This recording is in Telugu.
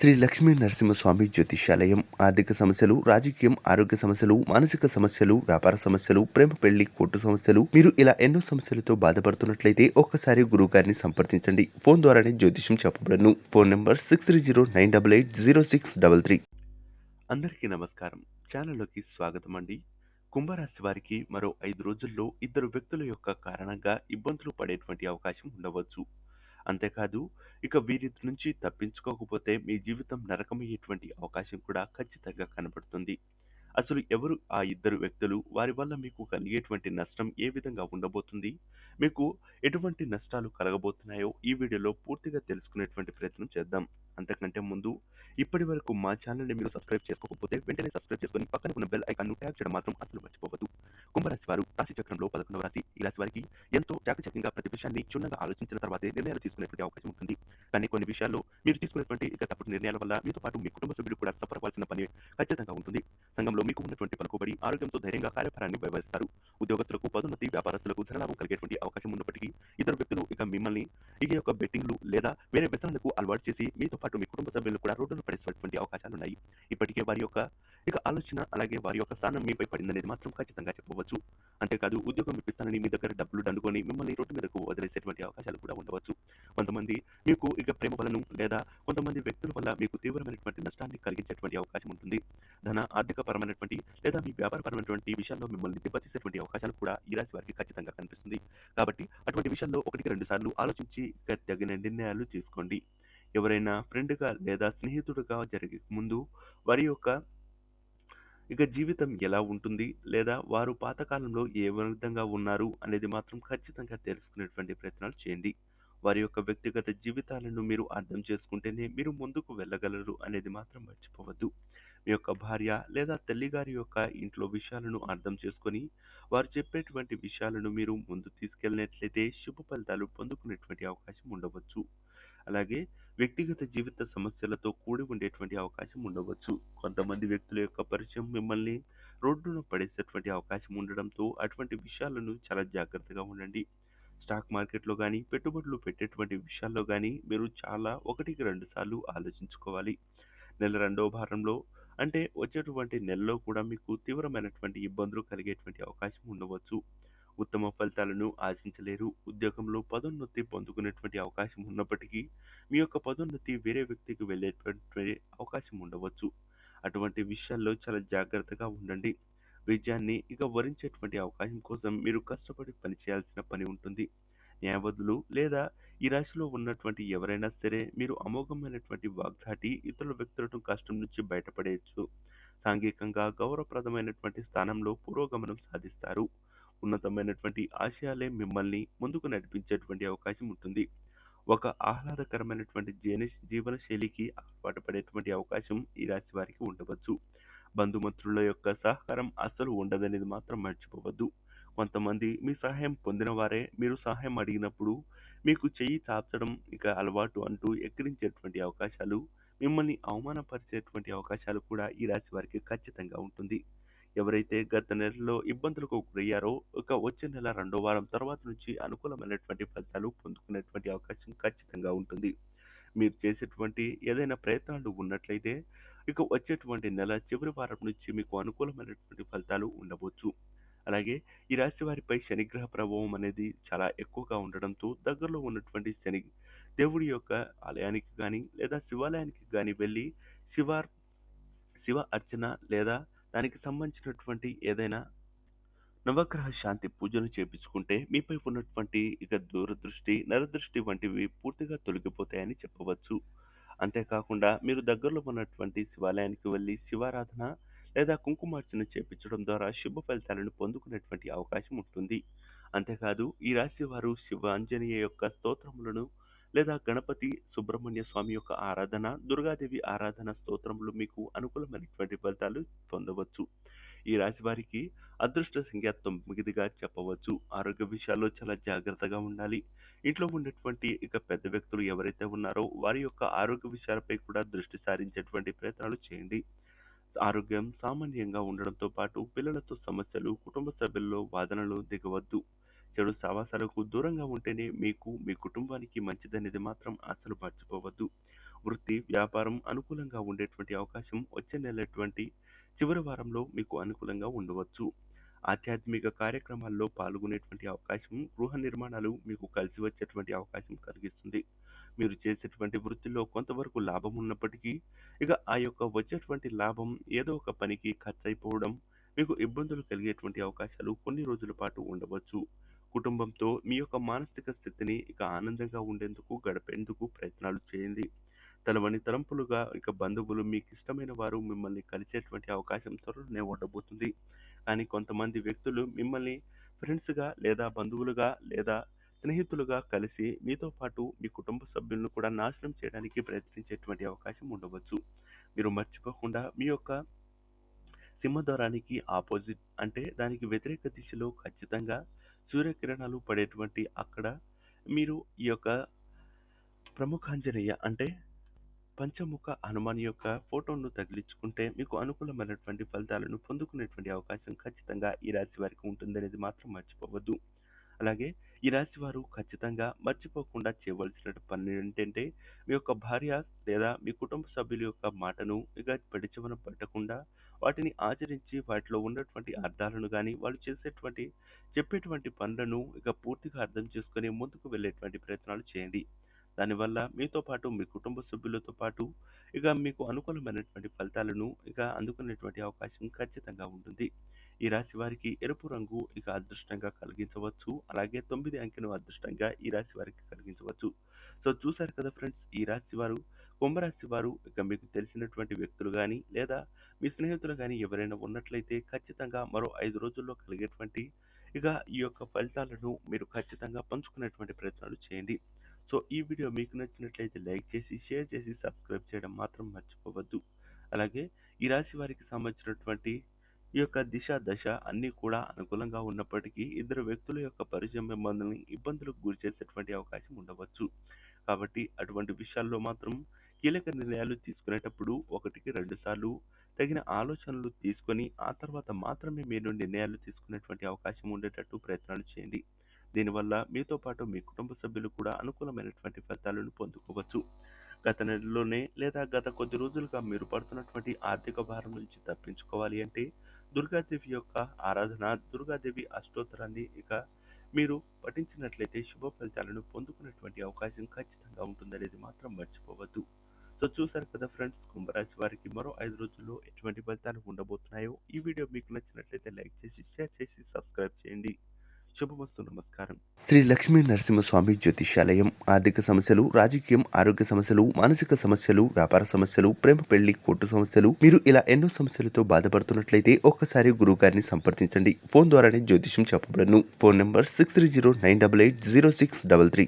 శ్రీ లక్ష్మీ నరసింహస్వామి జ్యోతిష్యాలయం ఆర్థిక సమస్యలు రాజకీయం ఆరోగ్య సమస్యలు మానసిక సమస్యలు వ్యాపార సమస్యలు ప్రేమ పెళ్ళి కోర్టు సమస్యలు. మీరు ఇలా ఎన్నో సమస్యలతో బాధపడుతున్నట్లయితే ఒక్కసారి గురువు గారిని సంప్రదించండి. ఫోన్ ద్వారానే జ్యోతిష్యం చెప్పబడను. Phone number six three zero nine double eight zero six double three. అందరికీ నమస్కారం. ఛానల్లోకి స్వాగతం అండి. కుంభరాశి వారికి మరో ఐదు రోజుల్లో ఇద్దరు వ్యక్తుల యొక్క కారణంగా ఇబ్బందులు పడేటువంటి అవకాశం ఉండవచ్చు. అంతేకాదు ఇక వీరి నుంచి తప్పించుకోకపోతే మీ జీవితం నరకమయ్యేటువంటి అవకాశం కూడా ఖచ్చితంగా కనబడుతుంది. అసలు ఎవరు ఆ ఇద్దరు వ్యక్తులు? వారి వల్ల మీకు కలిగేటువంటి నష్టం ఏ విధంగా ఉండబోతుంది? మీకు ఎటువంటి నష్టాలు కలగబోతున్నాయో ఈ వీడియోలో పూర్తిగా తెలుసుకునేటువంటి ప్రయత్నం చేద్దాం. అంతకంటే ముందు ఇప్పటి వరకు మా ఛానల్ని మీరు సబ్స్క్రైబ్ చేసుకోకపోతే వెంటనే సబ్స్క్రైబ్ చేసుకొని పక్కన ఉన్న బెల్ ఐకాన్ను ట్యాప్ చేయడం మాత్రం అసలు మర్చిపోవద్దు. కుంభరాశి వారు రాశి చక్రంలో పదకొండవ రాశి ఈ రాశి వారికి ఎంతో చాకచక్యంగా ప్రతి విషయాన్ని క్షుణ్ణంగా ఆలోచించిన తర్వాతే నిర్ణయాలు తీసుకునేటువంటి అవకాశం ఉంటుంది. కానీ కొన్ని విషయాల్లో మీరు తీసుకునేటువంటి ఇక తప్పుడు నిర్ణయాల వల్ల మీతో పాటు మీ కుటుంబ సభ్యులు కూడా సఫరవలసిన పని ఖచ్చితంగా ఉంటుంది. సంఘంలో మీకు ఉన్నటువంటి పలుకుబడి ఆరోగ్యంతో ధైర్యంగా కార్యభారాన్ని వ్యవహరిస్తారు ఉద్యోగస్తులకు పదోన్నతి వ్యాపారస్తులకు ధనలాభం కలిగేటువంటి అవకాశం ఉన్నప్పటికీ ఇద్దరు వ్యక్తులు ఇక మిమ్మల్ని ఈ యొక్క బెట్టింగ్లు లేదా వేరే వ్యసనాలకు అలవాటు చేసి మీతో పాటు మీ కుటుంబ సభ్యులు కూడా రోడ్డును పడేసినటువంటి అవకాశాలు ఉన్నాయి ఇప్పటికే వారి యొక్క ఇక ఆలోచన అలాగే వారి యొక్క స్థానం మీపై పడిందనేది మాత్రం ఖచ్చితంగా చెప్పవచ్చు. అంతేకాదు ఉద్యోగం ఇప్పిస్తానని మీ దగ్గర డబ్బులు దండుకొని మిమ్మల్ని రోడ్డు మీదకు వదిలేసేటువంటి అవకాశాలు కూడా ఉండవచ్చు. కొంతమంది మీకు ఇక ప్రేమ వలను లేదా కొంతమంది వ్యక్తుల వల్ల మీకు తీవ్రమైనటువంటి నష్టాన్ని కలిగించేటువంటి అవకాశం ఉంటుంది. ధన ఆర్థిక పరమైనటువంటి లేదా మీ వ్యాపారపరమైనటువంటి విషయాల్లో మిమ్మల్ని దెబ్బతీసేటువంటి అవకాశాలు కూడా ఈ రాశి వారికి ఖచ్చితంగా కనిపిస్తుంది. కాబట్టి అటువంటి విషయాల్లో ఒకటికి రెండు సార్లు ఆలోచించి తగిన నిర్ణయాలు తీసుకోండి. ఎవరైనా ఫ్రెండ్గా లేదా స్నేహితుడిగా జరిగే ముందు వారి యొక్క ఇక జీవితం ఎలా ఉంటుంది? లేదా వారు పాతకాలంలో ఏ విధంగా ఉన్నారు? అనేది మాత్రం ఖచ్చితంగా తెలుసుకునేటువంటి ప్రయత్నాలు చేయండి. వారి యొక్క వ్యక్తిగత జీవితాలను మీరు అర్థం చేసుకుంటేనే మీరు ముందుకు వెళ్ళగలరు అనేది మాత్రం మర్చిపోవద్దు. మీ యొక్క భార్య లేదా తల్లిగారి యొక్క ఇంట్లో విషయాలను అర్థం చేసుకొని వారు చెప్పేటువంటి విషయాలను మీరు ముందు తీసుకెళ్ళినట్లయితే శుభ ఫలితాలు పొందుకునేటువంటి అవకాశం ఉండవచ్చు. అలాగే వ్యక్తిగత జీవిత సమస్యలతో కూడి ఉండేటువంటి అవకాశం ఉండవచ్చు. కొంతమంది వ్యక్తుల యొక్క పరిచయం మిమ్మల్ని రోడ్డును పడేసేటువంటి అవకాశం ఉండడంతో అటువంటి విషయాలను చాలా జాగ్రత్తగా ఉండండి. స్టాక్ మార్కెట్లో కానీ పెట్టుబడులు పెట్టేటువంటి విషయాల్లో కానీ మీరు చాలా ఒకటికి రెండు సార్లు ఆలోచించుకోవాలి. నెల రెండవ భారంలో అంటే వచ్చేటువంటి నెలలో కూడా మీకు తీవ్రమైనటువంటి ఇబ్బందులు కలిగేటువంటి అవకాశం ఉండవచ్చు. ఉత్తమ ఫలితాలను ఆశించలేరు. ఉద్యోగంలో పదోన్నతి పొందుకునేటువంటి అవకాశం ఉన్నప్పటికీ మీ యొక్క పదోన్నతి వేరే వ్యక్తికి వెళ్ళేటువంటి అవకాశం ఉండవచ్చు. అటువంటి విషయాల్లో చాలా జాగ్రత్తగా ఉండండి. విజయాన్ని ఇక వరించేటువంటి అవకాశం కోసం మీరు కష్టపడి పనిచేయాల్సిన పని ఉంటుంది. న్యాయవాదులు లేదా ఈ రాశిలో ఉన్నటువంటి ఎవరైనా సరే మీరు అమోఘమైనటువంటి వాగ్దాటి ఇతరుల వ్యక్తులను కష్టం నుంచి బయటపడేయచ్చు. సాంఘికంగా గౌరవప్రదమైనటువంటి స్థానంలో పురోగమనం సాధిస్తారు. ఉన్నతమైనటువంటి ఆశయాలే మిమ్మల్ని ముందుకు నడిపించేటువంటి అవకాశం ఉంటుంది. ఒక ఆహ్లాదకరమైనటువంటి జీవన జీవన శైలికి అలవాటు పడేటువంటి అవకాశం ఈ రాశి వారికి ఉండవచ్చు. బంధుమిత్రుల యొక్క సహకారం అస్సలు ఉండదనేది మాత్రం మర్చిపోవద్దు. కొంతమంది మీ సహాయం పొందిన వారే మీరు సహాయం అడిగినప్పుడు మీకు చెయ్యి చాచడం ఇక అలవాటు అంటూ ఎక్కిరించేటువంటి అవకాశాలు మిమ్మల్ని అవమానపరిచేటువంటి అవకాశాలు కూడా ఈ రాశి వారికి ఖచ్చితంగా ఉంటుంది. ఎవరైతే గత నెలలో ఇబ్బందులకు గురయ్యారో ఒక వచ్చే నెల రెండో వారం తర్వాత నుంచి అనుకూలమైనటువంటి ఫలితాలు పొందుకునేటువంటి అవకాశం ఖచ్చితంగా ఉంటుంది. మీరు చేసేటువంటి ఏదైనా ప్రయత్నాలు ఉన్నట్లయితే ఇక వచ్చేటువంటి నెల చివరి వారం నుంచి మీకు అనుకూలమైనటువంటి ఫలితాలు ఉండవచ్చు. అలాగే ఈ రాశి వారిపై శనిగ్రహ ప్రభావం అనేది చాలా ఎక్కువగా ఉండడంతో దగ్గరలో ఉన్నటువంటి శని దేవుడి యొక్క ఆలయానికి కానీ లేదా శివాలయానికి కానీ వెళ్ళి శివ శివ అర్చన లేదా దానికి సంబంధించినటువంటి ఏదైనా నవగ్రహ శాంతి పూజను చేపించుకుంటే మీపై ఉన్నటువంటి ఇక దూరదృష్టి నరదృష్టి వంటివి పూర్తిగా తొలగిపోతాయని చెప్పవచ్చు. అంతేకాకుండా మీరు దగ్గరలో ఉన్నటువంటి శివాలయానికి వెళ్ళి శివారాధన లేదా కుంకుమార్చన చేపించడం ద్వారా శుభ ఫలితాలను పొందుకునేటువంటి అవకాశం ఉంటుంది. అంతేకాదు ఈ రాశి వారు శివ ఆంజనేయ యొక్క స్తోత్రములను లేదా గణపతి సుబ్రహ్మణ్య స్వామి యొక్క ఆరాధన దుర్గాదేవి ఆరాధన స్తోత్రములు మీకు అనుకూలమైనటువంటి ఫలితాలు పొందవచ్చు. ఈ రాశి వారికి అదృష్ట సంఖ్య తొమ్మిదిగా చెప్పవచ్చు. ఆరోగ్య విషయాల్లో చాలా జాగ్రత్తగా ఉండాలి. ఇంట్లో ఉన్నటువంటి ఇక పెద్ద వ్యక్తులు ఎవరైతే ఉన్నారో వారి యొక్క ఆరోగ్య విషయాలపై కూడా దృష్టి సారించేటువంటి ప్రయత్నాలు చేయండి. ఆరోగ్యం సామాన్యంగా ఉండడంతో పాటు పిల్లలతో సమస్యలు కుటుంబ సభ్యుల్లో వాదనలు దిగవద్దు. చెడు సావాసాలకు దూరంగా ఉంటేనే మీకు మీ కుటుంబానికి మంచిదనేది మాత్రం అసలు మర్చిపోవద్దు. వృత్తి వ్యాపారం అనుకూలంగా ఉండేటువంటి అవకాశం వచ్చే నెలటువంటి చివరి వారంలో మీకు అనుకూలంగా ఉండవచ్చు. ఆధ్యాత్మిక కార్యక్రమాల్లో పాల్గొనేటువంటి అవకాశం గృహ నిర్మాణాలు మీకు కలిసి వచ్చేటువంటి అవకాశం కలిగిస్తుంది. మీరు చేసేటువంటి వృత్తిలో కొంతవరకు లాభం ఉన్నప్పటికీ ఇక ఆ యొక్క వచ్చేటువంటి లాభం ఏదో ఒక పనికి ఖర్చు అయిపోవడం మీకు ఇబ్బందులు కలిగేటువంటి అవకాశాలు కొన్ని రోజుల పాటు ఉండవచ్చు. కుటుంబంతో మీ యొక్క మానసిక స్థితిని ఇక ఆనందంగా ఉండేందుకు గడిపేందుకు ప్రయత్నాలు చేయండి. తలవని తలంపులుగా ఇక బంధువులు మీకు ఇష్టమైన వారు మిమ్మల్ని కలిసేటువంటి అవకాశం త్వరలోనే ఉండబోతుంది. కానీ కొంతమంది వ్యక్తులు మిమ్మల్ని ఫ్రెండ్స్గా లేదా బంధువులుగా లేదా స్నేహితులుగా కలిసి మీతో పాటు మీ కుటుంబ సభ్యులను కూడా నాశనం చేయడానికి ప్రయత్నించేటువంటి అవకాశం ఉండవచ్చు. మీరు మర్చిపోకుండా మీ యొక్క సింహద్వారానికి ఆపోజిట్ అంటే దానికి వ్యతిరేక దిశలో ఖచ్చితంగా సూర్యకిరణాలు పడేటువంటి అక్కడ మీరు ఈ యొక్క ప్రముఖాంజనేయ అంటే పంచముఖ హనుమాన్ యొక్క ఫోటోను తగిలించుకుంటే మీకు అనుకూలమైనటువంటి ఫలితాలను పొందుకునేటువంటి అవకాశం ఖచ్చితంగా ఈ రాశి వారికి ఉంటుందనేది మాత్రం మర్చిపోవద్దు. అలాగే ఈ రాశి వారు ఖచ్చితంగా మర్చిపోకుండా చేయవలసిన పని ఏంటంటే మీ యొక్క భార్య లేదా మీ కుటుంబ సభ్యుల యొక్క మాటను ఇక పెడిచవన పట్టకుండా వాటిని ఆచరించి వాటిలో ఉన్నటువంటి అర్థాలను కానీ వాళ్ళు చేసేటువంటి చెప్పేటువంటి పనులను ఇక పూర్తిగా అర్థం చేసుకుని ముందుకు వెళ్ళేటువంటి ప్రయత్నాలు చేయండి. దానివల్ల మీతో పాటు మీ కుటుంబ సభ్యులతో పాటు ఇక మీకు అనుకూలమైనటువంటి ఫలితాలను ఇక అందుకునేటువంటి అవకాశం ఖచ్చితంగా ఉంటుంది. ఈ రాశి వారికి ఎరుపు రంగు ఇక అదృష్టంగా కలిగించవచ్చు. అలాగే తొమ్మిది అంకెను అదృష్టంగా ఈ రాశి వారికి కలిగించవచ్చు. సో చూశారు కదా ఫ్రెండ్స్ ఈ రాశి వారు కుంభరాశి వారు ఇక మీకు తెలిసినటువంటి వ్యక్తులు కానీ లేదా మీ స్నేహితులు కానీ ఎవరైనా ఉన్నట్లయితే ఖచ్చితంగా మరో ఐదు రోజుల్లో కలిగేటువంటి ఇక ఈ యొక్క ఫలితాలను మీరు ఖచ్చితంగా పంచుకునేటువంటి ప్రయత్నాలు చేయండి. సో ఈ వీడియో మీకు నచ్చినట్లయితే లైక్ చేసి షేర్ చేసి సబ్స్క్రైబ్ చేయడం మాత్రం మర్చిపోవద్దు. అలాగే ఈ రాశి వారికి సంబంధించినటువంటి ఈ యొక్క దిశ దశ అన్నీ కూడా అనుకూలంగా ఉన్నప్పటికీ ఇద్దరు వ్యక్తుల యొక్క పరిచయం మిమ్మల్ని ఇబ్బందులకు గురి చేసేటువంటి అవకాశం ఉండవచ్చు. కాబట్టి అటువంటి విషయాల్లో మాత్రం కీలక నిర్ణయాలు తీసుకునేటప్పుడు ఒకటికి రెండు సార్లు తగిన ఆలోచనలు తీసుకొని ఆ తర్వాత మాత్రమే మీరు నిర్ణయాలు తీసుకునేటువంటి అవకాశం ఉండేటట్టు ప్రయత్నాలు చేయండి. దీనివల్ల మీతో పాటు మీ కుటుంబ సభ్యులు కూడా అనుకూలమైనటువంటి ఫలితాలను పొందుకోవచ్చు. గత నెలలోనే లేదా గత కొద్ది రోజులుగా మీరు పడుతున్నటువంటి ఆర్థిక భారం నుంచి తప్పించుకోవాలి అంటే దుర్గాదేవి యొక్క ఆరాధన దుర్గాదేవి అష్టోత్తరాన్ని ఇక మీరు పఠించినట్లయితే శుభ ఫలితాలను పొందుకునేటువంటి అవకాశం ఖచ్చితంగా ఉంటుందనేది మాత్రం మర్చిపోవద్దు. సో చూసారు కదా ఫ్రెండ్స్ కుంభరాశి వారికి మరో ఐదు రోజుల్లో ఎటువంటి ఫలితాలు ఉండబోతున్నాయో ఈ వీడియో మీకు నచ్చినట్లయితే లైక్ చేసి షేర్ చేసి సబ్స్క్రైబ్ చేయండి. శుభమస్తు నమస్కారం. శ్రీ లక్ష్మీ నరసింహస్వామి జ్యోతిష్యాలయం ఆర్థిక సమస్యలు రాజకీయం ఆరోగ్య సమస్యలు మానసిక సమస్యలు వ్యాపార సమస్యలు ప్రేమ పెళ్ళి కోర్టు సమస్యలు. మీరు ఇలా ఎన్నో సమస్యలతో బాధపడుతున్నట్లయితే ఒక్కసారి గురువు గారిని సంప్రదించండి. ఫోన్ ద్వారానే జ్యోతిష్యం చెప్పబడను. Phone number six three zero nine double eight zero six double three.